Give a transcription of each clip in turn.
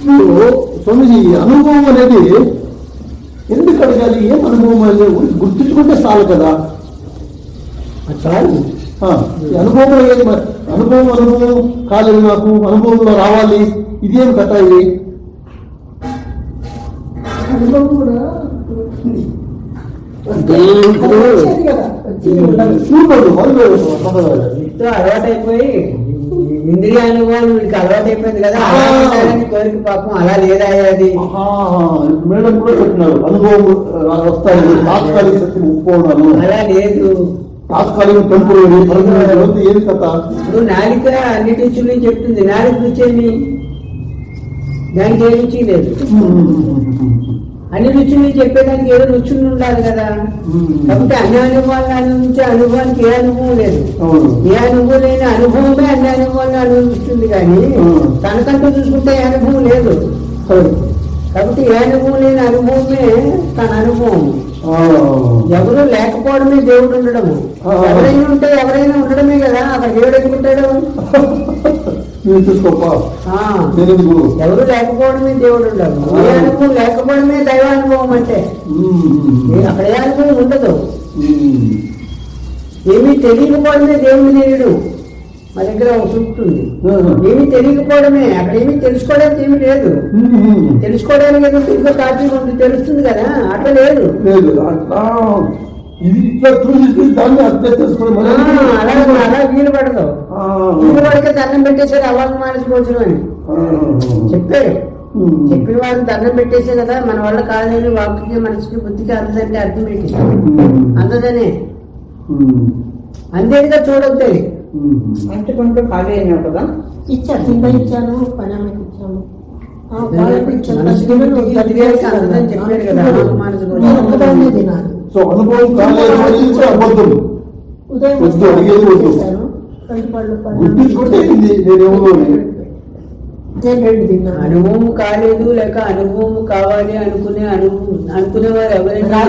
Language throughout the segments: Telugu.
ఇప్పుడు స్వామిజీ ఈ అనుభవం అనేది ఎందుకు అడగాలి? ఏం అనుభవం అనేది? గుర్తుంచుకుంటే చాలు కదా. చాలు. అనుభవం ఏం మరి? అనుభవం అనుభవం కాలేదు నాకు. అనుభవంలో రావాలి. ఇదేం కథ ఇది? అనుభవం కూడా అలవాటైపోయి ఇంద్రియ అనుభవం వీడికి అలవాటైపోయింది కదా ఆ. అలా ఉండాలని కోరిక పాపం అలా లేదా అది? మేడం కూడా చెప్పినారు. అనుభవం వస్తాయి. తాత్కాలిక శక్తి ఒప్పుకోవడాలు. అలా లేదు. తాత్కాలిక టెంపుల్ ఏది? కథ? ఇప్పుడు నాలిక అన్ని రుచులు చెప్తుంది? నాలిక రుచేమి దానికి ఏ రుచి లేదు అన్ని రుచులు చెప్పేదానికి ఏదో రుచులు ఉండాలి కదా. కాబట్టి అన్ని అనుభవాలను అనుభవించే అనుభవానికి ఏ అనుభవం లేదు. ఏ అనుభవం లేని అనుభవమే అన్ని అనుభవాలను అనుభవిస్తుంది కానీ. తనకంటూ చూసుకుంటే ఏ అనుభవం లేదు. కాబట్టి ఏ అనుభవం లేని అనుభవమే తన అనుభవం. ఎవరు లేకపోవడమే దేవుడు ఉండడము. ఎవరైనా ఉంటే ఎవరైనా ఉండడమే కదా. అక్కడ దేవుడు చూసుకోపా ఆ. నేను ఎందుకు? ఎవరు లేకపోవడమే దేవుడు ఉండడు ఏ అనుభవం లేకపోవడమే దైవ అనుభవం అంటే. అక్కడ అనుభవం ఉండదు. ఏమీ తెలియకపోవడమే దేవుని తెలియడు మా దగ్గర ఒక సూక్తి ఉంది. ఏమీ తెలియకపోవడమే అక్కడ ఏమీ తెలుసుకోవడానికి ఏమీ లేదు. తెలుసుకోవడానికి ఇంకో కాపీ ఉంది తెలుస్తుంది కదా అట్లా లేదు లేదు అట్లా ఇది ఇట్లా చూసి దాన్ని అర్థం మరి అలా అలా వీలు పడదు. ఆ, వీలు పడితే దండం పెట్టేసారు అవ్వాలి మానేసుకోవచ్చు అని. చెప్పారు. చెప్పిన వారిని దండం పెట్టేసే కదా మన వల్ల కాదని వాక్కి మనసుకి బుద్ధికి అందదంటే అర్థం ఏంటి. అందదనే. అందేదిగా చూడొద్దు మ్మ్. అంటుకుంటూ ఖాళీ అయినావు కదా? ఇచ్చాను. కింద ఇచ్చాను పనామకి ఇచ్చాను. మనసుకి అందదని చెప్పారు కదా మానసిక నేను ఒక్కదాన్నే తినాలి. సో అనుభవం కాలేదు అబద్ధం వద్దు, అడిగేది వద్దు. గుర్తించుకుంటే ఇది నేనేమో అనుభవం కాలేదు లేక అనుభవం కావాలి అనుకునే అనుభవం అనుకునే వారు ఎవరైనా.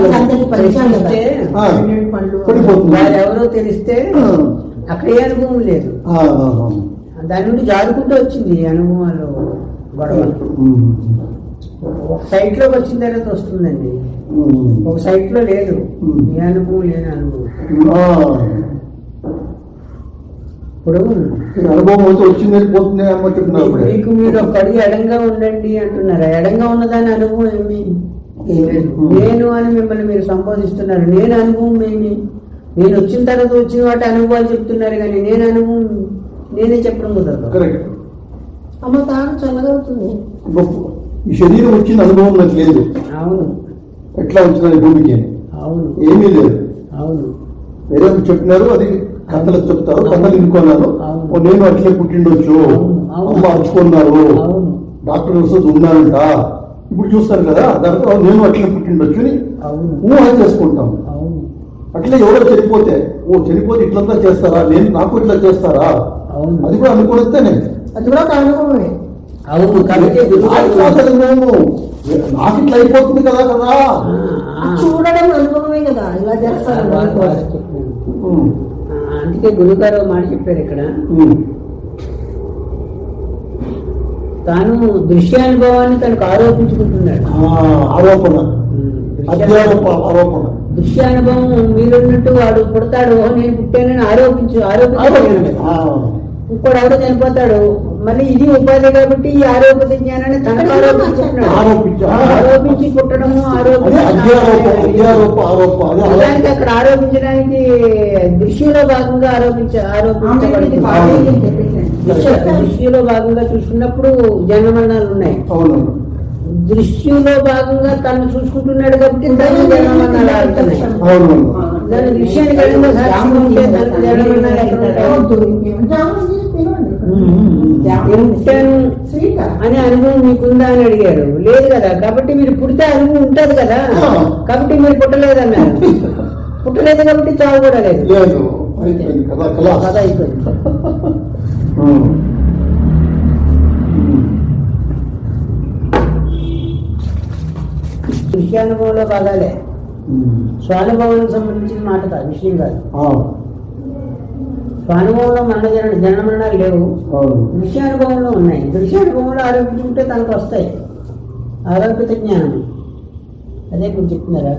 వారు ఎవరో తెలిస్తే అక్కడ ఏ అనుభవం లేదు ఆ, ఆ, ఆ. దాని నుండి జారుకుంటూ వచ్చింది అనుభవాలు గొడవ మ్మ్. ఒక సైట్లోకి వచ్చిన తర్వాత వస్తుందండి. ఒక సైట్లో లేదు. ఏ అనుభవం లేని అనుభవం. ఇప్పుడు అనుభవం అయితే వచ్చింది పోతుంది అమ్మ మీకు మీరు ఒక అడుగు ఎడంగా ఉండండి అంటున్నారు. ఎడంగా ఉన్నదాని అనుభవం ఏమి. నేను అని మిమ్మల్ని మీరు సంబోధిస్తున్నారు. నేను అనుభవం ఏమి? నేను వచ్చిన తర్వాత వచ్చిన వాటి అనుభవాలు చెప్తున్నారు కానీ నేను అనుభవం నేనే చెప్పడం కుదరదు. అమ్మ తాను చల్లగా అవుతుంది గొప్ప. ఈ శరీరం వచ్చిన అనుభవం నాకు లేదు. అవును. ఎట్లా ఈ భూమికి? అవును. ఏమీ లేదు. అవును. వేరే చెప్పినారు అది కథలు చెప్తారు కథలు. ఓ నేను అట్లే పుట్టిండొచ్చు. అమ్మ అరుచుకున్నారు. అవును. డాక్టర్ వస్తుంది ఉన్నారంట. ఇప్పుడు చూస్తారు కదా దాంట్లో నేను అట్లే పుట్టిండొచ్చు అని ఊహ చేసుకుంటాం. అవును. అట్లే ఎవరో చనిపోతే ఓ చనిపోతే ఇట్లంతా చేస్తారా? నేను నాకు ఇట్లా చేస్తారా? అవును. అది కూడా అనుకునేస్తేనే. అది కూడా ఒక అనుభవమే అవును కాబట్టి అనుభవము. నాకు ఇట్లా అయిపోతుంది కదా కదా. చూడడం అనుభవమే కదా ఇలా చేస్తారు అందుకే గురుగారు మాట చెప్పారు ఇక్కడ. తాను దృశ్యానుభవాన్ని తనకు ఆరోపించుకుంటున్నాడు. ఆ, ఆరోపణ. ఆరోపణ. దృశ్యానుభవం మీరున్నట్టు వాడు పుడతాడు "ఓ, నేను పుట్టానని ఆరోపించు ఆరోపించాడు ఆ, ఇంకోడు ఎవడో చనిపోతాడు మళ్ళీ ఇది ఉపాధి కాబట్టి ఈ ఆరోపిత జ్ఞానాన్ని తనకు ఆరోపించ ఆరోపించి పుట్టడము ఆరోప ఆరోప. నిజానికి అక్కడ ఆరోపించడానికి దృశ్యంలో భాగంగా ఆరోపించ ఆరోపించబడుతుంది. దృశ్య దృశ్యంలో భాగంగా చూసుకున్నప్పుడు జన్మమరణాలు ఉన్నాయి. అవును. దృశ్యంలో భాగంగా తను చూసుకుంటున్నాడు కాబట్టి తనకు జన్మమరణాలు ఆడుతున్నాయి అవును. దాని సాక్షి ఉంటే తనకు జన్మమరణాలు ఎక్కడ అనే అనుభవం మీకుందా అని అడిగారు. లేదు కదా కాబట్టి మీరు పుడితే అనుభవం ఉంటది కదా. కాబట్టి మీరు పుట్టలేదన్నారు. పుట్టలేదు కాబట్టి చావు కూడా లేదు. కథ అయిపోయింది భాగాలే. ఉమ్. స్వానుభవానికి సంబంధించిన మాట కాదు విషయం కాదు. ఆ. స్వానుభవంలో మరణ జన జనన మరణాలు లేవు దృశ్యానుభవంలో ఉన్నాయి. దృశ్యానుభవంలో ఆరోపించుకుంటే తనకు వస్తాయి. ఆరోపిత జ్ఞానం. అదే ఇప్పుడు చెప్తున్నారా?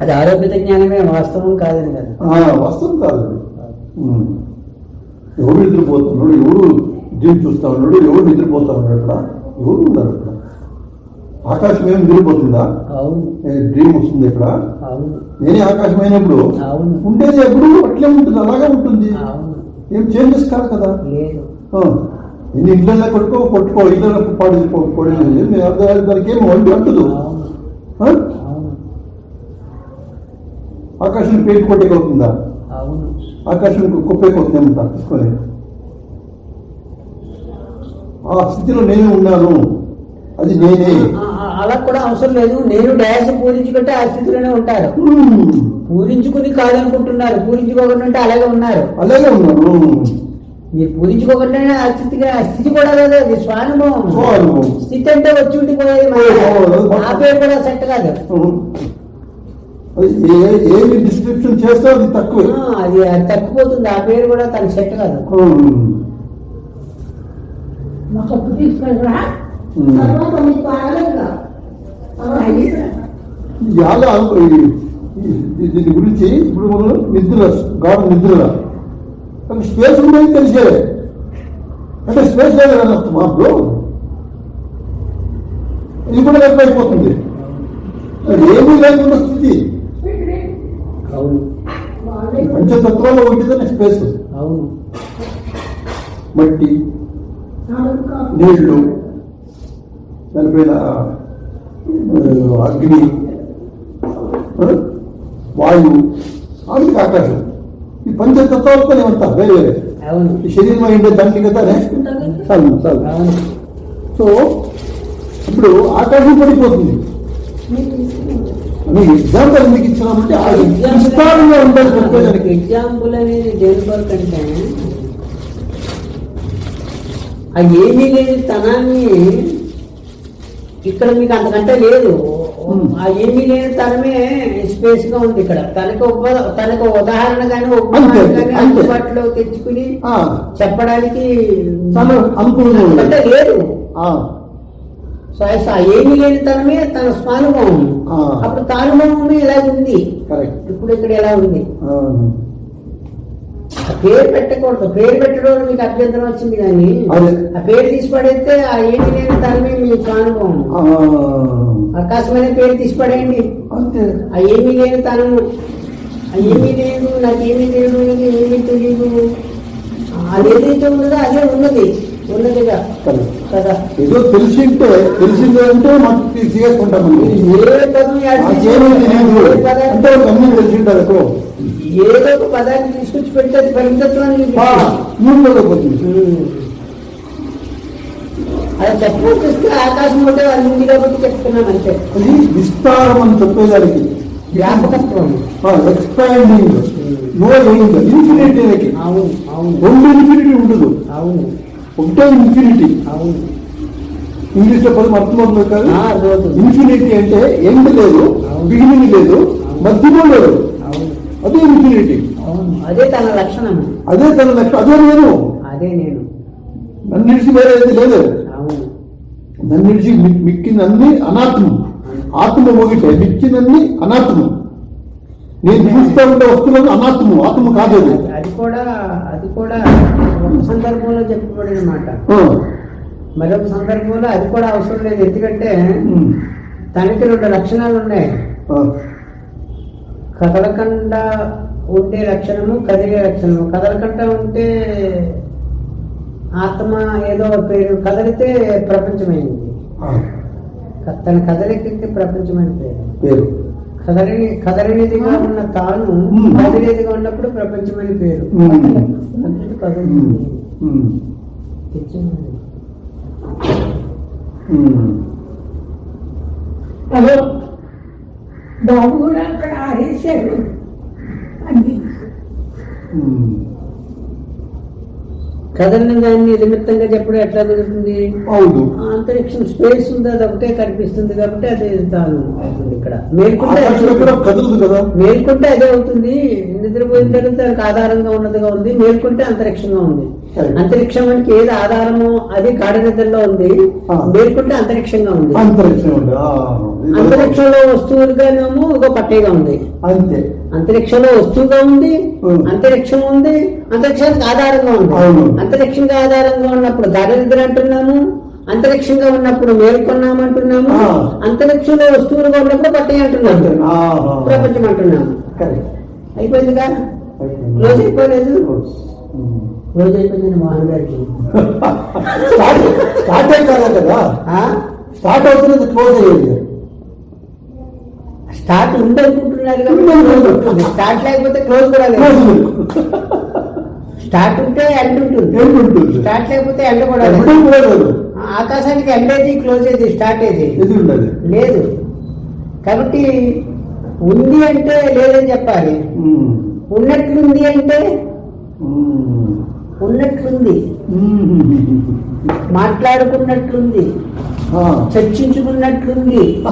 అది ఆరోపిత జ్ఞానమే వాస్తవం కాదని కదా. వాస్తవం కాదు. ఎవరు నిద్రపోతున్నాడు? ఎవరు డ్రీమ్ చూస్తా ఉన్నాడు? ఎవరు నిద్రపోతా ఉన్నాడు అక్కడ? ఎవరు ఉన్నారు అక్కడ? ఆకాశం ఏం అవును. డ్రీమ్ వస్తుంది ఇక్కడ? నేనే ఆకాశం అయినప్పుడు? ఉండేది ఎప్పుడు? అట్లే ఉంటుంది అలాగే ఉంటుంది. ఏం చేంజెస్ కాదు? కదా ఇన్ని ఇళ్ళల్లో కొట్టుకో కొట్టుకో ఇళ్ళలో పాడి పడేది దానికి ఏం వండి అంటదు. ఆకాశం పేరు కొట్టేకొస్తుందా అవును. ఆకాశం కుప్పేకొస్తుందేమంట తీసుకొని ఆ స్థితిలో నేనే ఉన్నాను. అది నేనే. అలా కూడా అవసరం లేదు. నేను డ్యాష్ పూరించుకుంటే ఆ స్థితిలోనే ఉంటారు. పూరించుకుని కాదనుకుంటున్నారు. పూరించుకోకుండా ఉంటే అలాగే ఉన్నారు. అలాగే ఉన్నాను మీరు పూరించుకోకుండా ఆ స్థితిగా ఆ స్థితి కూడా లేదు. అది స్వానుభవం. స్థితి అంటే వచ్చి ఉండిపోయేది. ఆ పేరు. కూడా సెట్ కాదు. డిస్క్రిప్షన్ చేస్తే అది తక్కువే. ఆ, అది అది తప్పిపోతుంది ఆ పేరు కూడా తనకు సెట్ కాదు. కప్పు తీసుకెళ్ళరా. తర్వాత మీకు దీని గురించి ఇప్పుడు మనం నిద్ర గాఢ నిద్ర. స్పేస్ ఉందని తెలిసే? అంటే స్పేస్ లేదు కదా అప్పుడు ఇది కూడా అది ఏమీ లేకుండా స్థితి. అవును. పంచతత్వాల్లో ఒకటిదని స్పేస్. అవును. మట్టి నీళ్ళు దానిపైన అగ్ని ఆ, వాయువు ఆమెకి ఆకాశం. ఈ పంచతత్వాలతో ఏమంటా వేరే వేరే. ఈ శరీరం అయిందే దానికి కదానే చాలు చాలు. సో ఇప్పుడు ఆకాశం పడిపోతుంది. అని ఎగ్జాంపుల్ ఎందుకు ఇచ్చినామంటే ఆ విస్తారంగా ఉండాలి చెప్పేదానికి. ఎగ్జాంపుల్ అనేది దేని కొరకు అంటే ఆ ఏమీ లేని తనాన్ని ఇక్కడ మీకు అంతకంటే లేదు. ఆ ఏమీ లేని తనమే స్పేస్గా ఉంది ఇక్కడ. తనకు తనకు ఉదాహరణ కానీ. అందుబాటులో తెచ్చుకుని చెప్పడానికి అంతకంటే లేదు. ఏమీ లేని తనమే తన స్వానుభవం. అప్పుడు తానుభవమే ఇలా ఉంది? ఇప్పుడు ఇక్కడ ఎలా ఉంది? పేరు పెట్టకూడదు. పేరు పెట్టడం మీకు అభ్యంతరం వచ్చింది కానీ. ఆ పేరు తీసి పడేస్తే ఆ ఏమి లేని తనమే మీ స్వానుభవం. ఆకాశమైన పేరు తీసి పడేయండి ఆ ఏమీ లేని తనము ఆ ఏమీ లేదు నాకు ఏమీ లేదు ఏమీ తెలియదు అది ఏదైతే ఉన్నదో అదే ఉన్నది. ఉన్నదిగా. కదా. ఏదో తెలిసింటే తెలిసిందే అంటే మనం తీసుకుంటామండి ఏ పదం అంటే తెలిసింటారు ఏదో ఒక పదాన్ని తీసుకొచ్చి పెడితే అది పరిమితత్వాన్ని పోతుంది అది చెప్పవచ్చు వస్తే ఆకాశం ఉంటే అది ఉంది కాబట్టి చెప్తున్నాం అంతే. అది విస్తారం అని చెప్పేదానికి. వ్యాపకత్వం. ఎక్స్పాండింగ్ నో ఇన్ఫినిటీ అవును అవును. రెండు ఇన్ఫినిటీ ఉండదు. అవును. ఒకటే ఇన్ఫినిటీ అవును. ఇంగ్లీష్లో పదం అర్థమవుతుంది కాదు. ఇన్ఫినిటీ అంటే ఎండ్ లేదు. బిగినింగ్ లేదు మధ్యలో లేదు. అదే ఇన్ఫినిటీ అదే తన లక్షణం. అదే తన లక్ష్యం అదే నేను. అదే నేను. నన్ను నిలిచి వేరే ఏది లేదు. అవును. నన్ను నిలిచి మి- మిక్కినన్ని అనాత్మం. ఆత్మ ఒకటే మిక్కినన్ని అనాత్మం. నేను చూస్తూ ఉండే వస్తువులను అనాత్మం ఆత్మ కాదు అది కూడా అది కూడా ఒక సందర్భంలో చెప్పబడిన మాట మరొక సందర్భంలో అది కూడా అవసరం లేదు. ఎందుకంటే తనకి రెండు లక్షణాలు ఉన్నాయి కదలకుండా ఉండే లక్షణము కదిలే లక్షణము కదలకుండా ఉంటే ఆత్మ ఏదో పేరు. కదిలితే ప్రపంచమైంది. తన కదలికకి ప్రపంచమైన పేరు. పేరు కదలని కదలనిదిగా ఉన్న తాను. కదిలేదిగా ఉన్నప్పుడు ప్రపంచమైన పేరు. మ్మ్. బాబు కూడా అక్కడ ఆడేశాడు అన్ని కదలిన దాన్ని నిమిత్తంగా చెప్పడం ఎట్లా జరుగుతుంది? అవును. అంతరిక్షం స్పేస్ ఉంది అది ఒకటే కనిపిస్తుంది కాబట్టి అదే తాను అవుతుంది ఇక్కడ. మేల్కుంటే కదా? అదే అవుతుంది. నిద్రపోయిన తర్వాత దానికి ఆధారంగా ఉన్నదిగా ఉంది. మేల్కుంటే అంతరిక్షంగా ఉంది. సరే. అంతరిక్షానికి ఏది ఆధారమో అది గాఢ నిద్రలో ఉంది. మేల్కుంటే అంతరిక్షంగా ఉంది. అంతరిక్షం అంతరిక్షంలో వస్తువులుగానేమో ఒక పట్టేగా ఉంది. అంతే. అంతరిక్షంలో వస్తువుగా ఉంది. అంతరిక్షం ఉంది అంతరిక్షానికి ఆధారంగా ఉంది. అంతరిక్షంగా ఆధారంగా ఉన్నప్పుడు నిద్ర అంటున్నాము అంతరిక్షంగా ఉన్నప్పుడు మేల్కొన్నాము అంటున్నాము. అంతరిక్షంలో వస్తువులుగా ఉన్నప్పుడు పట్టే అంటున్నాము. ప్రపంచం అంటున్నాము అయిపోయిందిగా అయిపోయింది. రోజు అయిపోలేదు. రోజు అయిపోయింది మోహన్ గారికి స్టార్ట్ స్టార్ట్ అయి కాదా? స్టార్ట్ అవుతున్నది క్లోజ్ అయ్యేది స్టార్ట్ ఉంది అనుకుంటున్నారు స్టార్ట్ లేకపోతే క్లోజ్ కూడా లేదు. స్టార్ట్ ఉంటే ఎండ్ ఉంటుంది. స్టార్ట్ లేకపోతే ఎండ్ కూడా లేదు. ఆకాశానికి ఎండ్ ఏది క్లోజ్ ఏది స్టార్ట్ ఉండదు. లేదు. కాబట్టి ఉంది అంటే లేదని చెప్పాలి. ఉన్నట్లుంది అంటే. ఉన్నట్లుంది. మాట్లాడుకున్నట్లుంది. చర్చించుకున్నట్లుంది.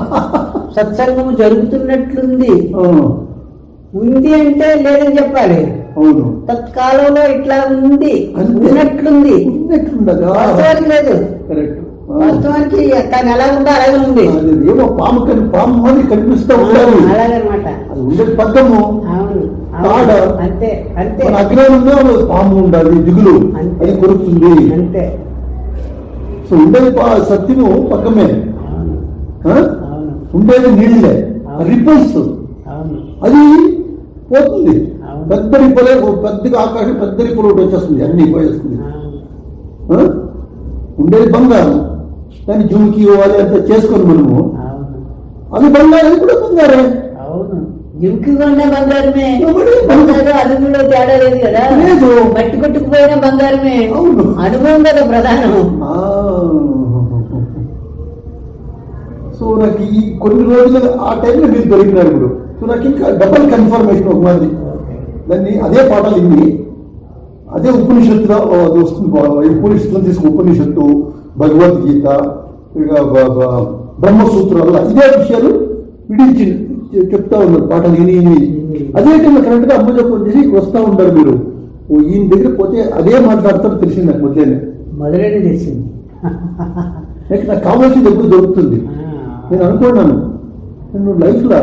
సత్సంగము జరుగుతున్నట్లుంది. ఉంది అంటే లేదని చెప్పాలి. అవును. తత్కాలంలో ఇట్లా ఉంది. ఉన్నట్లుంది. వాస్తవానికి లేదు. వాస్తవానికి తను ఎలా ఉందో అలాగే ఉంది. ఏమో పాము కని పాము అని కనిపిస్తూ ఉండాలి. అలాగనమాట. అది ఉండే పక్కము అంతే అంతే. మన అగ్రహంలో పాము ఉండాలి దిగులు. అది కొరుకుతుంది. అంతే. సో ఉండేది సత్యము పక్కమే. ఉండేది నీళ్ళే. రిపల్స్ అది పోతుంది. పెద్ద రిపలే పెద్దగా ఆకాశం పెద్ద రిపలు ఒకటి వచ్చేస్తుంది. అన్ని పోయేస్తుంది? ఉండేది బంగారం. దాన్ని జుమికి ఇవ్వాలి అంత చేసుకొని మనము. అది బంగారం అది కూడా బంగారే అవును. ఉన్న బంగారమే. బంగారు అదుపులో తేడా లేదు కదా. లేదు. మట్టి కొట్టుకుపోయిన బంగారమే. అనుభవం కదా ప్రధానం. సో నాకు ఈ కొన్ని రోజులు ఆ టైంలో మీరు దొరికినారు ఇప్పుడు. సో నాకు ఇంకా డబల్ కన్ఫర్మేషన్ ఒక మాదిరి. దాన్ని అదే పాఠాలు ఇన్ని. అదే ఉపనిషత్తులో అది వస్తుంది ఉపనిషత్తులో తీసుకున్న ఉపనిషత్తు భగవద్గీత ఇక బ్రహ్మసూత్రాలు ఇదే విషయాలు విడించి చె- చెప్తా ఉన్నారు పాఠాలు ఇని ఇని అదే టైంలో కరెక్ట్గా అమ్మ చెప్పని చేసి వస్తూ ఉంటారు మీరు. ఈయన దగ్గర పోతే అదే మాట్లాడతారు తెలిసింది నాకు మొదలైన మొదలైన తెలిసింది. నాకు కావాల్సింది ఎప్పుడు దొరుకుతుంది. నేను అనుకున్నాను. నేను లైఫ్లో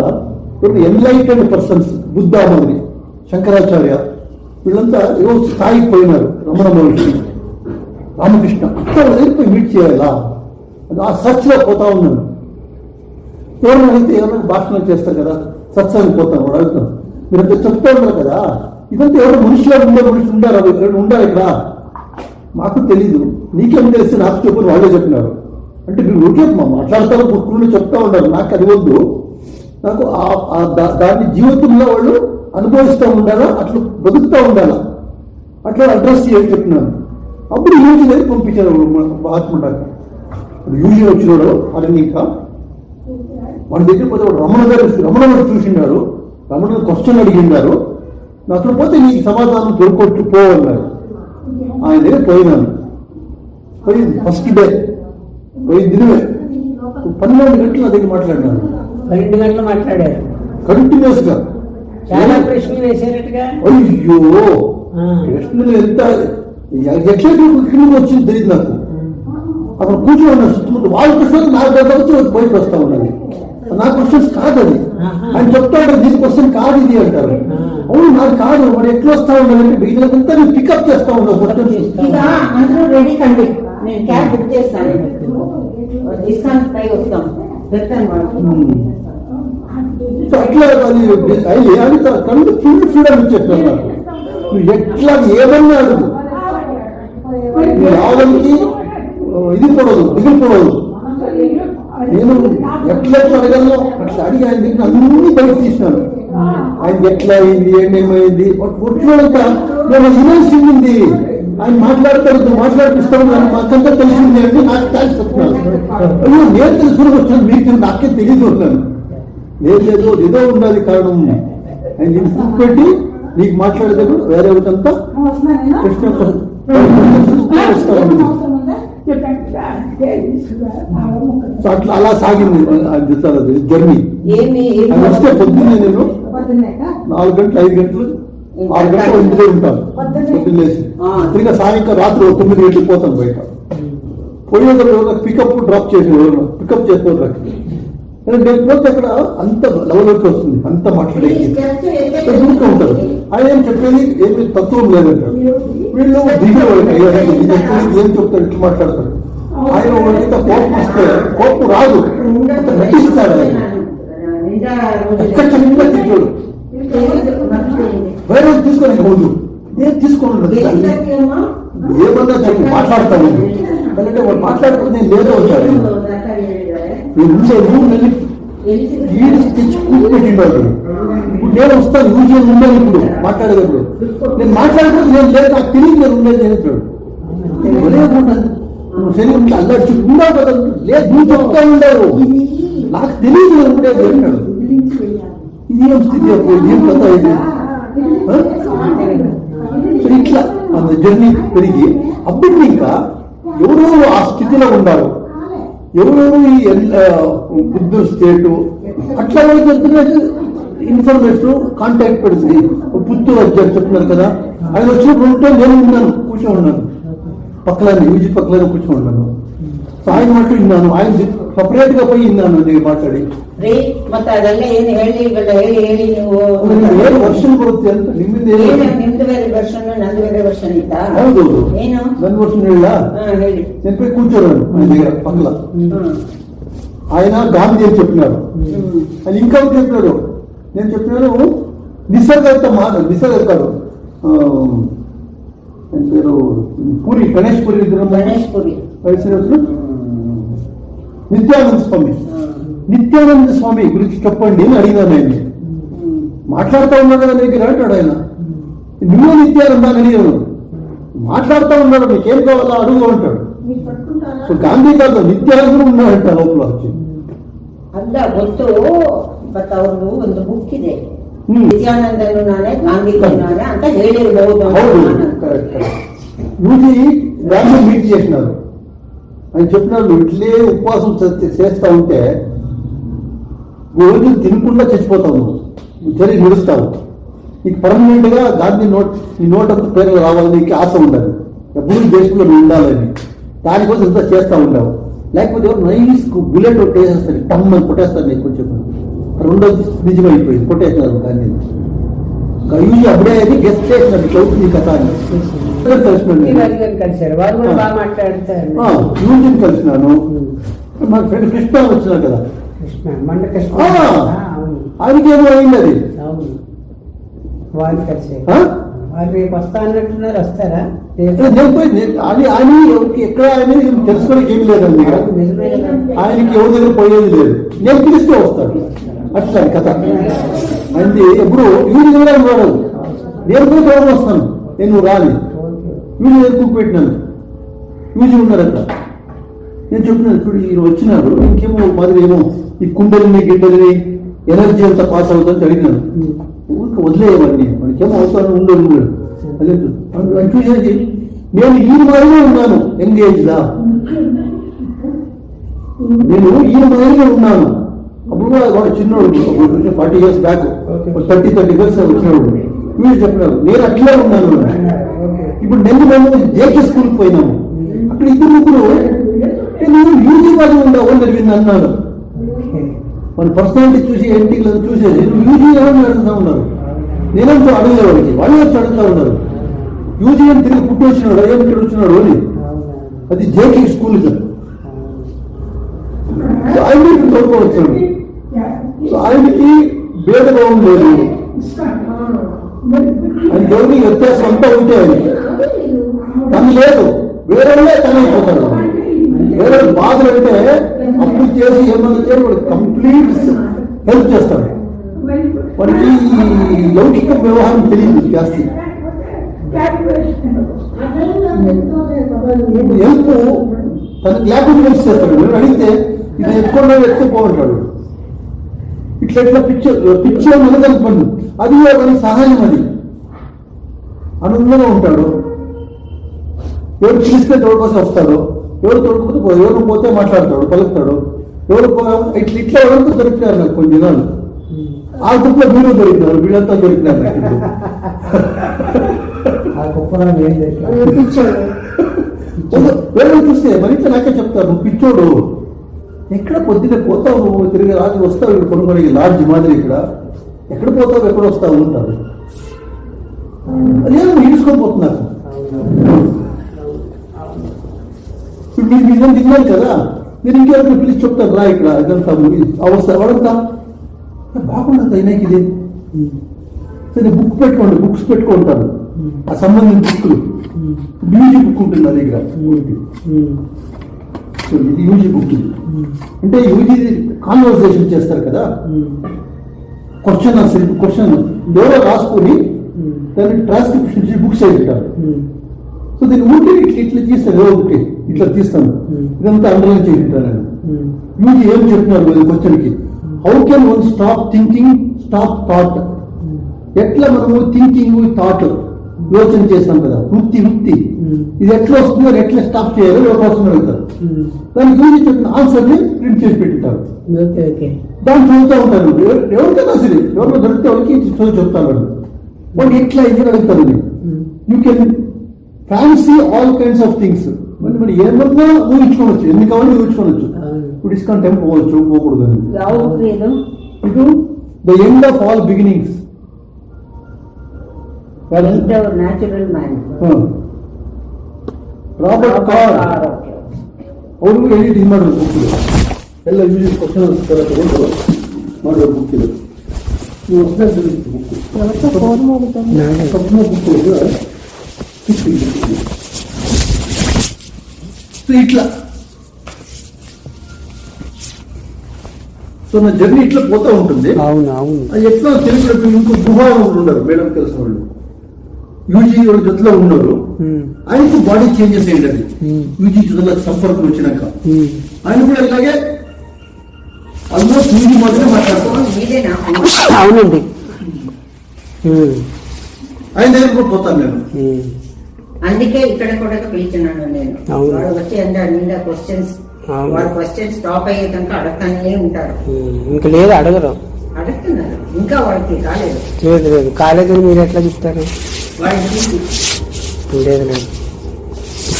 ఇప్పుడు ఎన్లైటెడ్ పర్సన్స్ బుద్ధ మంది శంకరాచార్య వీళ్ళంతా ఏవో స్థాయికి పోయినారు రమణ మహర్షి రామకృష్ణ. అక్కడ వెళ్ళిపోయి మీట్ చేయాలా? అది ఆ సచ్లో పోతా ఉన్నాను. కోరిన అయితే ఎవరైనా భాషణం చేస్తారు కదా సత్సంగం పోతాను వాడు అడుగుతాను మీరంతా చెప్తా ఉన్నారు కదా. ఇదంతా ఎవరు మనుషులు ఉండే మనుషులు ఉండారు? ఎవరైనా ఉండారు ఇక్కడ? మాకు తెలీదు. నీకేం తెలిసి నాకు చెప్పు వాళ్ళే చెప్పినారు. అంటే మీరు ఊరికే మా మాట్లాడతారు పుట్టుకుని చెప్తా ఉన్నారు. నాకు అది వద్దు. నాకు ఆ- ఆ దా- దాన్ని జీవితంలో వాళ్ళు అనుభవిస్తూ ఉండాలా? అట్లా బతుకుతూ ఉండాలా? అట్లా అడ్రస్ చేయాలి చెప్పినాను అప్పుడు యూజీ దగ్గర పంపించారు ఆత్మ డాక్టర్ ఇప్పుడు యూజీ వచ్చినాడు అది ఇంకా వాడి దగ్గర పోతే వాడు రమణ గారు రమణ గారు చూసినారు రమణ గారు క్వశ్చన్ అడిగినారు అక్కడ పోతే నీకు సమాధానం దొరకొచ్చు పో అన్నారు ఆయన దగ్గర పోయినాను. పోయి ఫస్ట్ డే పోయి దినమే పన్నెండు గంటలు నా దగ్గర మాట్లాడినాను. పన్నెండు గంటలు మాట్లాడారు. కంటిన్యూస్గా చాలా ప్రశ్నలు వేసేటట్టుగా అయ్యో. ప్రశ్నలు ఎంత? ఎట్లా కిందకి వచ్చింది తెలియదు నాకు. అక్కడ ఉన్నారు చుట్టుముట్టు వాళ్ళ క్వశ్చన్ నాకు దగ్గర వచ్చి బయటకు వస్తా ఉన్నది నా క్వశ్చన్స్ కాదు అది. ఆయన చెప్తాడు దీని క్వశ్చన్ కాదు ఇది అంటారు. అవును నాకు కాదు. మరి ఎట్లా వస్తా ఉండాలంటే వీళ్ళకంతా నేను పికప్ చేస్తా ఉన్నాను క్వశ్చన్స్ ఇక అందరూ రెడీ కండి. నేను క్యాబ్ బుక్ చేస్తాను. ఇస్తాను పై వస్తాం. చెప్తాను వాళ్ళకి. సో అట్లా అది అది అది కళ్ళు ఫుల్ ఫ్రీడమ్ నువ్వు ఎట్లా ఏమన్నా అడుగు ఆవలికి ఇది కూడదు దిగిపోవదు నేను ఎట్లా అడగలను అట్లా అడిగి ఆయన దగ్గర అన్ని బయట తీసినాను. ఆయన ఎట్లా అయింది ఏమేమైంది ఒట్లంతా నేను వినాల్సింది ఆయన మాట్లాడతాడు నువ్వు మాట్లాడిపిస్తాను కానీ మాకంతా తెలిసింది అంటే నాకు థ్యాంక్స్ చెప్తున్నాను. అయ్యో నేను తెలుసుకుని వచ్చాను మీకు నాకే తెలియదు ఉన్నాను లేదు లేదు ఏదో ఉండాలి కారణం. ఆయన నిన్ను పెట్టి నీకు మాట్లాడేటప్పుడు వేరే ఒకటంతా కృష్ణ. సో అట్లా అలా సాగింది అది అది జర్నీ. అది వస్తే పొద్దున్నే నేను? నాలుగు గంటలు ఐదు గంటలు ఆరు గంటలు ఇంటిలో ఉంటాను. పొద్దున్న? లేచి. ఆ. తిరిగి సాయంకాలం రాత్రి తొమ్మిది గంటలకు పోతాను బయట. పోయేటప్పుడు పికప్ డ్రాప్ చేసి పికప్ చేసుకోవాలి నేను పోతే అక్కడ అంత లెవెల్లోకి వస్తుంది అంత మాట్లాడేది దూరుతూ ఉంటారు ఆయన ఏం చెప్పేది? ఏమి తత్వం లేదంటారు వీళ్ళు ఎక్కడ ఏం చెప్తారు? ఇట్లా మాట్లాడతారు. ఆయన ఒకరితో కోపం వస్తే కోపం రాదు. నటిస్తాడు ఆయన. ఎక్కడ చెప్పినా తిట్టాడు. వైరస్ వాళ్ళు తీసుకొని ముందు నేను తీసుకోండి ఏమన్నా చెప్పి మాట్లాడతాను. ఎందుకంటే వాడు మాట్లాడుకుంటే నేను లేదో వచ్చాను ఉండే రూమ్ వెళ్ళి ఈడు ఇప్పుడు నేను వస్తాను యూజీఎల్ ఉన్నాను ఇప్పుడు. మాట్లాడేటప్పుడు నేను మాట్లాడుకుంటే నేను లేదు నాకు తెలియదు నేను ఉండేది నేను చెప్పాడు సరే ఉంటే అల్లాడు కదా లేదు నువ్వు చెప్తా ఉండవు నాకు తెలియదు ఉండేది అంటాడు ఇది ఏం స్థితి ఏం కథ ఇది? ఇట్లా మన జర్నీ పెరిగి అప్పుడు ఇంకా ఎవరెవరు ఆ స్థితిలో ఉన్నారు. ఎవరెవరు ఈ బుద్ధుడు స్టేట్ అట్లా వెళ్తున్నట్టు ఇన్ఫర్మేషన్ కాంటాక్ట్ పడింది పుత్తూరు వచ్చారు చెప్తున్నారు కదా. ఆయన వచ్చినప్పుడు ఉంటే నేను ఉన్నాను కూర్చొని ఉన్నాను. పక్కలని యూజీ పక్కలని కూర్చొని ఉన్నాను సో ఆయన మాట విన్నాను ఆయన సపరేట్ గా పోయి విన్నాను నేను ಮಾತಾಡಿ ರೀ ಮತ್ತೆ ಅದೆಲ್ಲ ಏನ್ ಹೇಳಿ ಇವೆಲ್ಲ ಹೇಳಿ ಹೇಳಿ ನೀವು ಏನು ವರ್ಷನ್ ಬರುತ್ತೆ ಅಂತ ನಿಮ್ಮಿಂದ ಏನು ಏನು ನಿಮ್ದು ಬೇರೆ ವರ್ಷನ್ ನಂದು ಬೇರೆ ವರ್ಷನ್ ಇತ್ತಾ ಹೌದೌದು ಏನು ನನ್ನ ವರ್ಷನ್ ಹೇಳ ಹಾ ಹೇಳಿ నేను పోయి కూర్చోన్నాను ఆయన దగ్గర పక్కల ಹ್ಮ್ ఆయన గాంధీ అని చెప్పినారు ಹ್ಮ್ ఆయన ఇంకా ఒకటి చెప్పినాడు నేను చెప్పినాను నిసర్గత మాట నిసర్గ కాదు ఆ, ఆయన పేరు పూరి గణేష్ పూరి విగ్రహం ಗಣೇಶ್ ಪುರಿ వయసు నిత్యానంద స్వామి నిత్యానంద స్వామి గురించి చెప్పండి అని అడిగినాను ఆయన్ని మాట్లాడుతూ ఉన్నాడు కదా దగ్గర అంటాడు ఆయన నువ్వు నిత్యానంద అని అడిగాను మాట్లాడుతూ ఉన్నాడు నీకేం కావాలో అడుగు అంటాడు మీరు పట్టుకుంటారా సో గాంధీ కాదు నిత్యానందం ఉన్నాడంట లోపల వచ్చి ಅಲ್ಲ ಗೊತ್ತು ಬಟ್ ಅವ್ರದ್ದು ಒಂದು ಬುಕ್ ಇದೆ ಹ್ಮ್. ನಿತ್ಯಾನಂದನು ನಾನೇ ಗಾಂಧೀಜಿ ನಾನೇ ಅಂತ ಹೇಳಿರ್ಬಹುದು పెట్టడం యూజీ దాన్ని మీట్ చేసినారు. అని చెప్పినారు ఇట్లే ఉపవాసం చేస్తూ ఉంటే రోజు తినకుండా చచ్చిపోతావు నువ్వు చర్య నిలుస్తావు నీకు పర్మనెంట్గా గాంధీ నోట్ నీ నోట్ అంత పేర్లు రావాలని నీకు ఆశ ఉండదు. ఎప్పుడు దేశంలో నువ్వు ఉండాలని. దానికోసం ఇంత చేస్తూ ఉండవు లేకపోతే నైస్ బుల్లెట్ ఒకటి టమ్ అని కొట్టేస్తారు నీకు కొంచెం. రెండోది నిజమైపోయింది కొట్టేస్తున్నారు గాంధీ యూజీ అప్పుడే అది గెస్ట్ చేసినట్టు చదువుతుంది కథ అని కలిసినాను కలిసినాను. మా ఫ్రెండ్ కృష్ణ వచ్చినారు కదా. కృష్ణ మండ కృష్ణ. ఆ. ఆ, అవును. ఆయనకి ఏమో అయింది అది. ఆ? వారు రేపు వస్తా అన్నట్టున్నారు. వస్తారా? ఆయన ఎవరికి ఎక్కడ ఆయన ఏం తెలుసుకోవడానికి ఏం లేదండి ఆయనకి ఎవరి దగ్గర పోయేది లేదు. నేను పిలిస్తే వస్తాడు. అట్లా కథ. అంటే ఎప్పుడు? వీడి దగ్గర ఉన్నాడు నేను పోయి తోడు వస్తాను? నేను నువ్వు రాలి. వీళ్ళు నేను కూపెట్టినాను యూజీ ఉన్నారు అక్కడ నేను చెప్తున్నాను ఇప్పుడు ఈయన వచ్చినాడు. ఇంకేమో మాదిరి ఏమో ఈ కుండలిని గిడ్డలిని ఎనర్జీ అంతా పాస్ అవుతుందని అడిగినాను. ఊరికి వదిలేయమని మనకేమో అవసరం ఉండదు ఉండదు. అదే చూసేది నేను ఈ మాదిరిగా ఉన్నాను. ఎంగేజ్ దా నేను ఈ మాదిరిగా ఉన్నాను. అప్పుడు కూడా చిన్నోడు forty years back thirty thirty years వచ్చినాడు వీళ్ళు చెప్పినారు నేను అట్లే ఉన్నాను ఇప్పుడు నేను మేము జేకే స్కూల్కి పోయినాము అక్కడ ఇద్దరు ముగ్గురు "ఏ, నువ్వు యూజీ వాళ్ళు ఉండవు అని విని అన్నాడు ఓకే మన పర్సనాలిటీ చూసి ఎంటికలను చూసేది యూజీ ఎవరిని అడుగుతా ఉన్నారు. నేనంటూ అడగలే వాడికి. వాళ్ళు వచ్చి అడుగుతా ఉన్నారు. యూజీ అని తిరిగి పుట్టి వచ్చినాడు ఏం ఇక్కడ వచ్చినాడు అని. అది జేకే స్కూల్ ఇది. సో ఆయన్ని తోడుకొని వచ్చాడు. సో ఆయనకి భేదభావం లేదు. ఆయన దేవుని వ్యత్యాసం అంతా ఉంటే తను లేదు. వేరే వాళ్ళే తను వేరే బాధలు అంటే అప్పు చేసి ఏమన్నా చేసి వాడు కంప్లీట్ హెల్ప్ చేస్తాడు. వాడికి ఈ లౌకిక వ్యవహారం తెలియదు జాస్తి. హెల్ప్ తనకి లేకుండా హెల్ప్ చేస్తాడు. అడిగితే ఇది ఎత్తుకుండా ఎత్తుకోమంటాడు ఇట్లా ఇట్లా పిక్చర్ పిక్చర్ మనదని పన్ను. అది వాడికి సహాయం అది. ఆనందంగా ఉంటాడు. ఎవరు పిలిస్తే తోడుకోసం వస్తాడు ఎవరు తోడుకోతే పో- ఎవరు పోతే మాట్లాడతాడు పలుకుతాడు ఎవరు పో- ఇట్లా ఇట్లా ఎవరంతా దొరికినారు నాకు కొన్ని దినాలు. ఆ గ్రూప్లో మీరు దొరికినారు వీళ్ళంతా దొరికినారు నాకు. ఆ వేరే చూస్తే మరి ఇట్లా నాకే చెప్తారు నువ్వు పిచ్చోడు. ఎక్కడ పొద్దున్న పోతావు నువ్వు? తిరిగి రాత్రి వస్తావు ఇక్కడ కొనుక్కొని లాడ్జ్ మాదిరి ఇక్కడ. ఎక్కడ పోతావు? ఎక్కడ వస్తావు? ఉంటారు నేను ఈడ్చుకొని పోతున్నారు. ఇప్పుడు మీరు మీరు తిన్నారు కదా? మీరు ఇంకెవరికి పిలిచి చెప్తారు రా ఇక్కడ. ఇదంతా ఇది అవస్థ వాడంతా బాగుండదు అయినాకి ఇది. సరే బుక్ పెట్టుకోండి బుక్స్ పెట్టుకుంటారు ఆ సంబంధించిన బుక్లు యూజీ బుక్ ఉంటుంది నా దగ్గర సో ఇది యూజీ బుక్ అంటే యూజీ కాన్వర్సేషన్ చేస్తారు కదా? క్వశ్చన్ ఆన్సర్ క్వశ్చన్ ఎవరో రాసుకొని దాన్ని ట్రాన్స్క్రిప్షన్ చేసి బుక్స్ పెట్టారు సో దీన్ని ఊరికి ఇట్లా ఇట్లా తీస్తాను ఏదో ఒకటి ఇట్లా తీస్తాను. ఇదంతా అండర్లైన్ చేసింటాను యూజీ ఏం చెప్తున్నారు ఈ క్వశ్చన్కి how can one stop thinking stop thought ఎట్లా మనము థింకింగ్ థాట్ యోచన చేస్తాం కదా. వృత్తి వృత్తి. ఇది ఎట్లా వస్తుందో ఎట్లా స్టాప్ చేయాలో ఒక కోసం వెళ్తారు దాన్ని చూసి చెప్పిన ఆన్సర్ని ప్రింట్ చేసి పెట్టుకుంటారు. దాన్ని చూస్తూ ఉంటారు. ఎవరికైనా సరే అసలు? ఎవరిలో దొరికితే వాళ్ళకి చూసి చెప్తారు వాళ్ళు. వాళ్ళు ఎట్లా ఇది అడుగుతారు you can fancy all kinds of things మరి మరి ఏమన్నా ఊహించుకోవచ్చు. ఎన్ని కావాలి ఊహించుకోవచ్చు. ఇప్పుడు ఇస్కాన్ టైం పోవచ్చు పోకూడదు ఇటు the end of all beginnings end of all beginnings natural man Robert car ಅವ್ರಿಗೂ ಹೇಳಿ ಇದು ಮಾಡೋದು ಬುಕ್ ಎಲ್ಲ ಯೂಸ್ ಕ್ವಶನ್ ತರ ತಗೊಂಡು ಮಾಡೋ ಬುಕ್ ಇದು ನೀವು ಹೊಸದಾಗಿ ಬುಕ್ ఎవరితో ఫోన్ మోగుతుంది ಸ್ವಪ್ನ ಬುಕ್ ಇದು ಕಿತ್ತಿ సో ఇట్లా సో నా జర్నీ ఇట్లా పోతా ఉంటుంది అవును అవును అది ఎట్లా తెలుగు ఇంకో గుహ ఉన్నారు మేడం తెలిసిన వాళ్ళు యూజీ జొత్తులో ఉన్నారు. ఆయనకు బాడీ చేంజెస్ ఉమ్, యూజీ జొత్తులకు సంపర్కం వచ్చినాక. ఆయన కూడా ఇలాగే ఆల్మోస్ట్ యూజీ మాత్రమే మాట్లాడుతున్నాను అవునండి. ఆయన దగ్గర కూడా పోతాను నేను. అందుకే ఇక్కడ కూడా పిలిచినాను నేను. వాడు వచ్చి అందరు నిండా క్వశ్చన్స్. వాడు క్వశ్చన్స్ స్టాప్ అయ్యే కనుక అడగతానే ఉంటారు. ఇంక లేదు అడగరు. అడుగుతున్నారు ఇంకా వాడికి కాలేదు. లేదు లేదు. కాలేదని మీరు ఎట్లా చెప్తారు లేదు లేదు.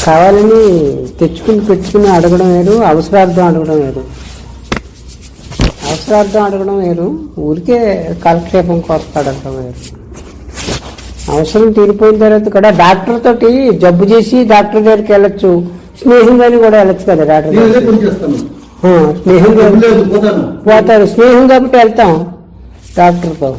కావాలని తెచ్చుకుని పెట్టుకుని అడగడం వేరు అవసరార్థం అడగడం వేరు. అవసరార్థం అడగడం వేరు. ఊరికే కాలక్షేపం కోసం అడగడం వేరు. అవసరం తీరిపోయిన తర్వాత కూడా డాక్టర్ తోటి జబ్బు చేసి డాక్టర్ దగ్గరికి వెళ్ళొచ్చు. స్నేహంగాని కూడా వెళ్ళొచ్చు కదా డాక్టర్ లేదు పోతాను. పోతారు. స్నేహం కాబట్టి వెళ్తాం డాక్టర్తో